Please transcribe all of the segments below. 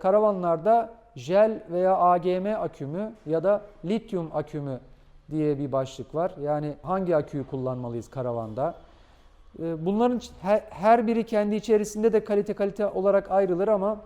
Karavanlarda jel veya AGM akümü ya da lityum akümü diye bir başlık var. Yani hangi aküyü kullanmalıyız karavanda? Ee, Bunların her biri kendi içerisinde de kalite kalite olarak ayrılır ama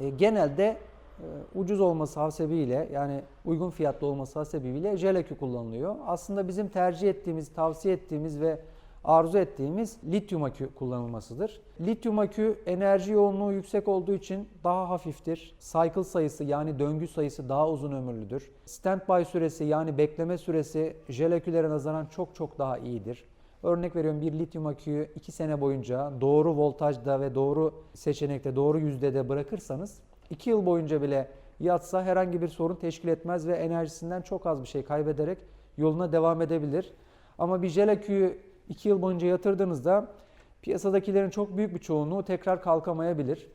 e, genelde e, ucuz olması hasebiyle yani uygun fiyatlı olması hasebiyle jel akü kullanılıyor. Aslında bizim tercih ettiğimiz, tavsiye ettiğimiz ve arzu ettiğimiz lityum akü kullanılmasıdır. Lityum akü enerji yoğunluğu yüksek olduğu için daha hafiftir. Cycle sayısı yani döngü sayısı daha uzun ömürlüdür. Standby süresi yani bekleme süresi jel akülere nazaran çok çok daha iyidir. Örnek veriyorum bir lityum aküyü 2 sene boyunca doğru voltajda ve doğru seçenekte, doğru yüzdede bırakırsanız 2 yıl boyunca bile yatsa herhangi bir sorun teşkil etmez ve enerjisinden çok az bir şey kaybederek yoluna devam edebilir. Ama bir jel aküyü 2 yıl boyunca yatırdığınızda piyasadakilerin çok büyük bir çoğunluğu tekrar kalkamayabilir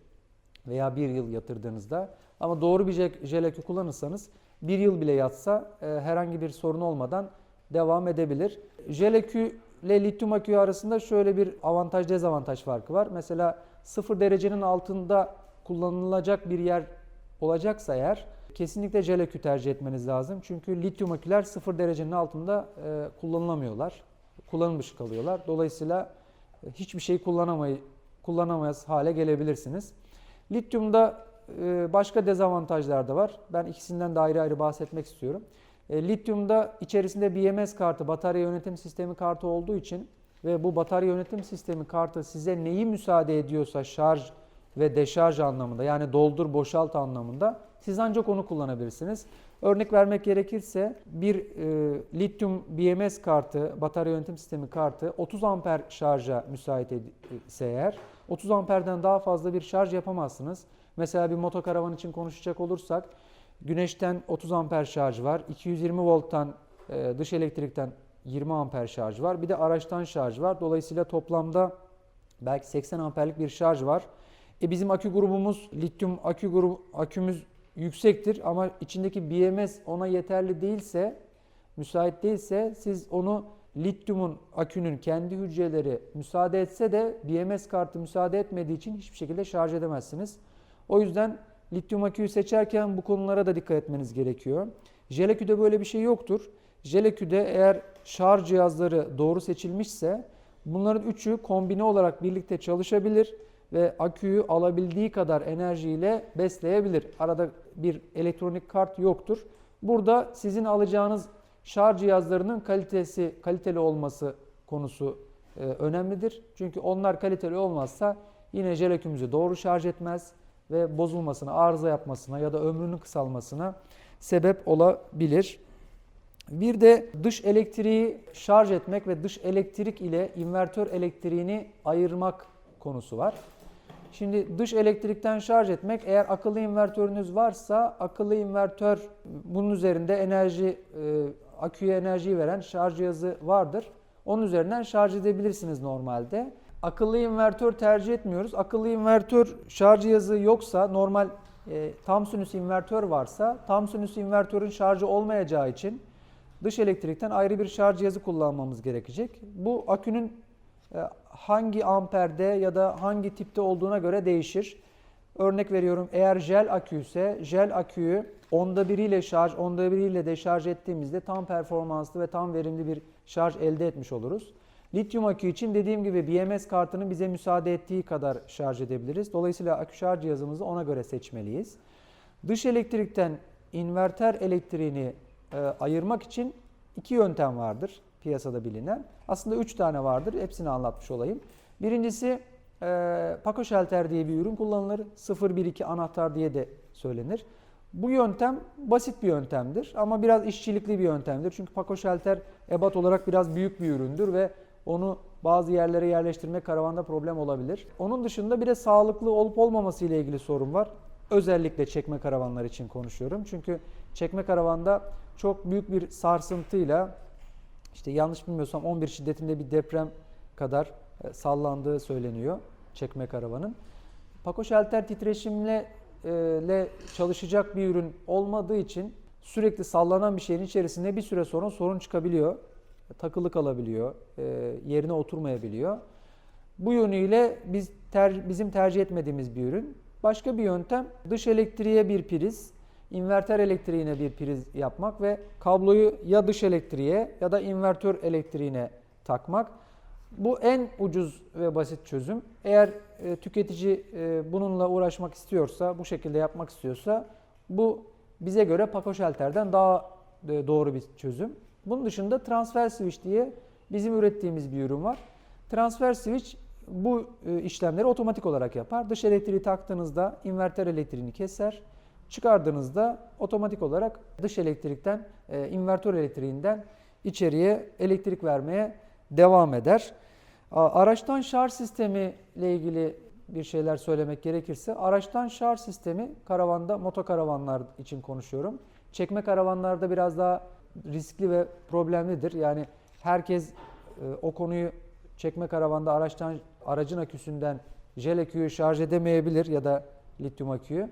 veya bir yıl yatırdığınızda. Ama doğru bir jel- jel akü kullanırsanız bir yıl bile yatsa e, herhangi bir sorun olmadan devam edebilir. Jel akü ile lityum akü arasında şöyle bir avantaj dezavantaj farkı var. Mesela 0 derecenin altında kullanılacak bir yer olacaksa eğer kesinlikle jel akü tercih etmeniz lazım. Çünkü lityum aküler 0 derecenin altında e, kullanılamıyorlar. Kullanım dışı kalıyorlar. Dolayısıyla e, hiçbir şey kullanamayı kullanamayız hale gelebilirsiniz. Lityumda e, başka dezavantajlar da var. Ben ikisinden de ayrı ayrı bahsetmek istiyorum. E, Lityumda içerisinde BMS kartı, batarya yönetim sistemi kartı olduğu için ve bu batarya yönetim sistemi kartı size neyi müsaade ediyorsa şarj ve deşarj anlamında yani doldur boşalt anlamında siz ancak onu kullanabilirsiniz. Örnek vermek gerekirse bir e, lityum BMS kartı, batarya yönetim sistemi kartı 30 amper şarja müsait ise eğer 30 amperden daha fazla bir şarj yapamazsınız. Mesela bir motokaravan için konuşacak olursak güneşten 30 amper şarj var, 220 volttan e, dış elektrikten 20 amper şarj var. Bir de araçtan şarj var. Dolayısıyla toplamda belki 80 amperlik bir şarj var. E bizim akü grubumuz lityum akü grubu akümüz yüksektir ama içindeki BMS ona yeterli değilse, müsait değilse siz onu lityumun akünün kendi hücreleri müsaade etse de BMS kartı müsaade etmediği için hiçbir şekilde şarj edemezsiniz. O yüzden lityum aküyü seçerken bu konulara da dikkat etmeniz gerekiyor. Jeleküde böyle bir şey yoktur. Jeleküde eğer şarj cihazları doğru seçilmişse bunların üçü kombine olarak birlikte çalışabilir ve aküyü alabildiği kadar enerjiyle besleyebilir. Arada bir elektronik kart yoktur. Burada sizin alacağınız şarj cihazlarının kalitesi kaliteli olması konusu e, önemlidir. Çünkü onlar kaliteli olmazsa yine jel akümüzü doğru şarj etmez ve bozulmasına, arıza yapmasına ya da ömrünün kısalmasına sebep olabilir. Bir de dış elektriği şarj etmek ve dış elektrik ile invertör elektriğini ayırmak konusu var. Şimdi dış elektrikten şarj etmek eğer akıllı invertörünüz varsa akıllı invertör bunun üzerinde enerji e, aküye enerji veren şarj cihazı vardır. Onun üzerinden şarj edebilirsiniz normalde. Akıllı invertör tercih etmiyoruz. Akıllı invertör şarj cihazı yoksa normal e, tam sinüs invertör varsa tam sinüs invertörün şarjı olmayacağı için dış elektrikten ayrı bir şarj cihazı kullanmamız gerekecek. Bu akünün hangi amperde ya da hangi tipte olduğuna göre değişir. Örnek veriyorum eğer jel akü ise jel aküyü onda biriyle şarj, onda biriyle de şarj ettiğimizde tam performanslı ve tam verimli bir şarj elde etmiş oluruz. Lityum akü için dediğim gibi BMS kartının bize müsaade ettiği kadar şarj edebiliriz. Dolayısıyla akü şarj cihazımızı ona göre seçmeliyiz. Dış elektrikten inverter elektriğini e, ayırmak için iki yöntem vardır piyasada bilinen. Aslında üç tane vardır. Hepsini anlatmış olayım. Birincisi e, Paco Shelter diye bir ürün kullanılır. 012 anahtar diye de söylenir. Bu yöntem basit bir yöntemdir ama biraz işçilikli bir yöntemdir. Çünkü Paco Shelter ebat olarak biraz büyük bir üründür ve onu bazı yerlere yerleştirmek karavanda problem olabilir. Onun dışında bir de sağlıklı olup olmaması ile ilgili sorun var. Özellikle çekme karavanlar için konuşuyorum. Çünkü çekme karavanda çok büyük bir sarsıntıyla işte yanlış bilmiyorsam 11 şiddetinde bir deprem kadar e, sallandığı söyleniyor çekme karavanın. Paco Shelter titreşimle e, le çalışacak bir ürün olmadığı için sürekli sallanan bir şeyin içerisinde bir süre sonra sorun çıkabiliyor. Takılı kalabiliyor, e, yerine oturmayabiliyor. Bu yönüyle biz ter, bizim tercih etmediğimiz bir ürün. Başka bir yöntem dış elektriğe bir priz, inverter elektriğine bir priz yapmak ve kabloyu ya dış elektriğe ya da invertör elektriğine takmak. Bu en ucuz ve basit çözüm. Eğer e, tüketici e, bununla uğraşmak istiyorsa, bu şekilde yapmak istiyorsa bu bize göre Paco Shelter'den daha e, doğru bir çözüm. Bunun dışında transfer switch diye bizim ürettiğimiz bir ürün var. Transfer switch bu e, işlemleri otomatik olarak yapar. Dış elektriği taktığınızda inverter elektriğini keser. Çıkardığınızda otomatik olarak dış elektrikten, e, invertör elektriğinden içeriye elektrik vermeye devam eder. Araçtan şarj sistemi ile ilgili bir şeyler söylemek gerekirse araçtan şarj sistemi karavanda, motokaravanlar için konuşuyorum. Çekme karavanlarda biraz daha riskli ve problemlidir. Yani herkes e, o konuyu çekme karavanda araçtan aracın aküsünden jel aküyü şarj edemeyebilir ya da lityum aküyü.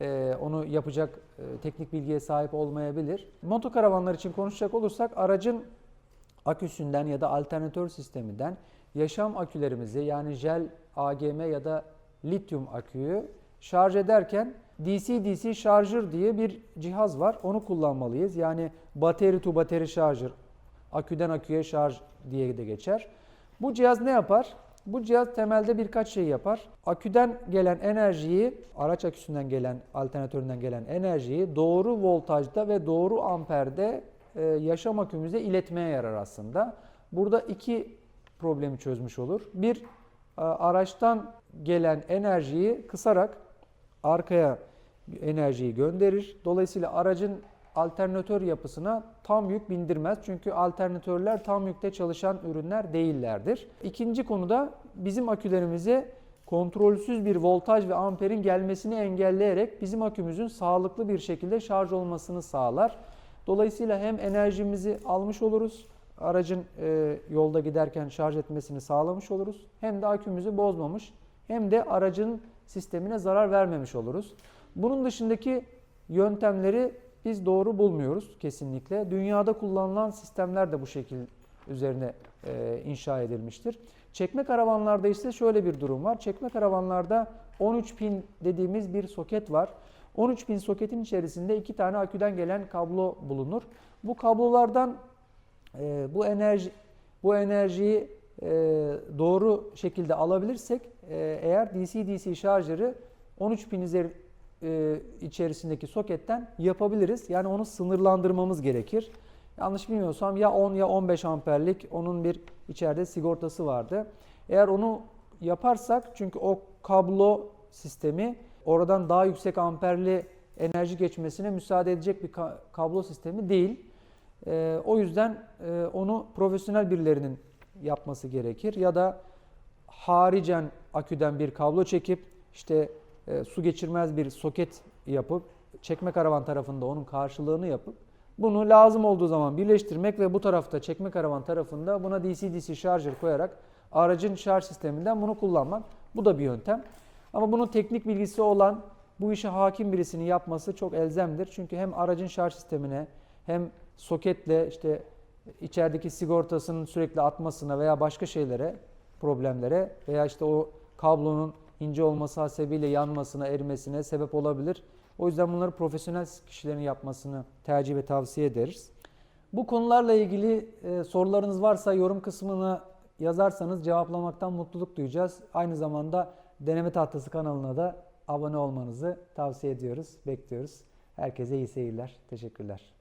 E, onu yapacak e, teknik bilgiye sahip olmayabilir. Motokaravanlar için konuşacak olursak aracın aküsünden ya da alternatör sisteminden yaşam akülerimizi yani jel, AGM ya da lityum aküyü şarj ederken DC-DC şarjır diye bir cihaz var. Onu kullanmalıyız. Yani bateri to bateri şarjır, aküden aküye şarj diye de geçer. Bu cihaz ne yapar? Bu cihaz temelde birkaç şey yapar. Aküden gelen enerjiyi, araç aküsünden gelen, alternatöründen gelen enerjiyi doğru voltajda ve doğru amperde e, yaşam akümüze iletmeye yarar aslında. Burada iki problemi çözmüş olur. Bir, e, araçtan gelen enerjiyi kısarak arkaya enerjiyi gönderir. Dolayısıyla aracın alternatör yapısına tam yük bindirmez. Çünkü alternatörler tam yükte çalışan ürünler değillerdir. İkinci konuda bizim akülerimize kontrolsüz bir voltaj ve amperin gelmesini engelleyerek bizim akümüzün sağlıklı bir şekilde şarj olmasını sağlar. Dolayısıyla hem enerjimizi almış oluruz, aracın e, yolda giderken şarj etmesini sağlamış oluruz. Hem de akümüzü bozmamış, hem de aracın sistemine zarar vermemiş oluruz. Bunun dışındaki yöntemleri biz doğru bulmuyoruz kesinlikle. Dünyada kullanılan sistemler de bu şekil üzerine e, inşa edilmiştir. Çekme karavanlarda ise şöyle bir durum var. Çekme karavanlarda 13 pin dediğimiz bir soket var. 13 pin soketin içerisinde iki tane aküden gelen kablo bulunur. Bu kablolardan e, bu enerji bu enerjiyi e, doğru şekilde alabilirsek e, eğer DC-DC şarjları 13 pin e, içerisindeki soketten yapabiliriz. Yani onu sınırlandırmamız gerekir. Yanlış bilmiyorsam ya 10 ya 15 amperlik onun bir içeride sigortası vardı. Eğer onu yaparsak çünkü o kablo sistemi oradan daha yüksek amperli enerji geçmesine müsaade edecek bir ka- kablo sistemi değil. Ee, o yüzden e, onu profesyonel birilerinin yapması gerekir ya da haricen aküden bir kablo çekip işte e, su geçirmez bir soket yapıp çekme karavan tarafında onun karşılığını yapıp bunu lazım olduğu zaman birleştirmek ve bu tarafta çekme karavan tarafında buna DC-DC şarjör koyarak aracın şarj sisteminden bunu kullanmak. Bu da bir yöntem. Ama bunun teknik bilgisi olan bu işe hakim birisinin yapması çok elzemdir. Çünkü hem aracın şarj sistemine hem soketle işte içerideki sigortasının sürekli atmasına veya başka şeylere, problemlere veya işte o kablonun ince olması hasebiyle yanmasına, erimesine sebep olabilir. O yüzden bunları profesyonel kişilerin yapmasını tercih ve tavsiye ederiz. Bu konularla ilgili e, sorularınız varsa yorum kısmına yazarsanız cevaplamaktan mutluluk duyacağız. Aynı zamanda Deneme Tahtası kanalına da abone olmanızı tavsiye ediyoruz, bekliyoruz. Herkese iyi seyirler, teşekkürler.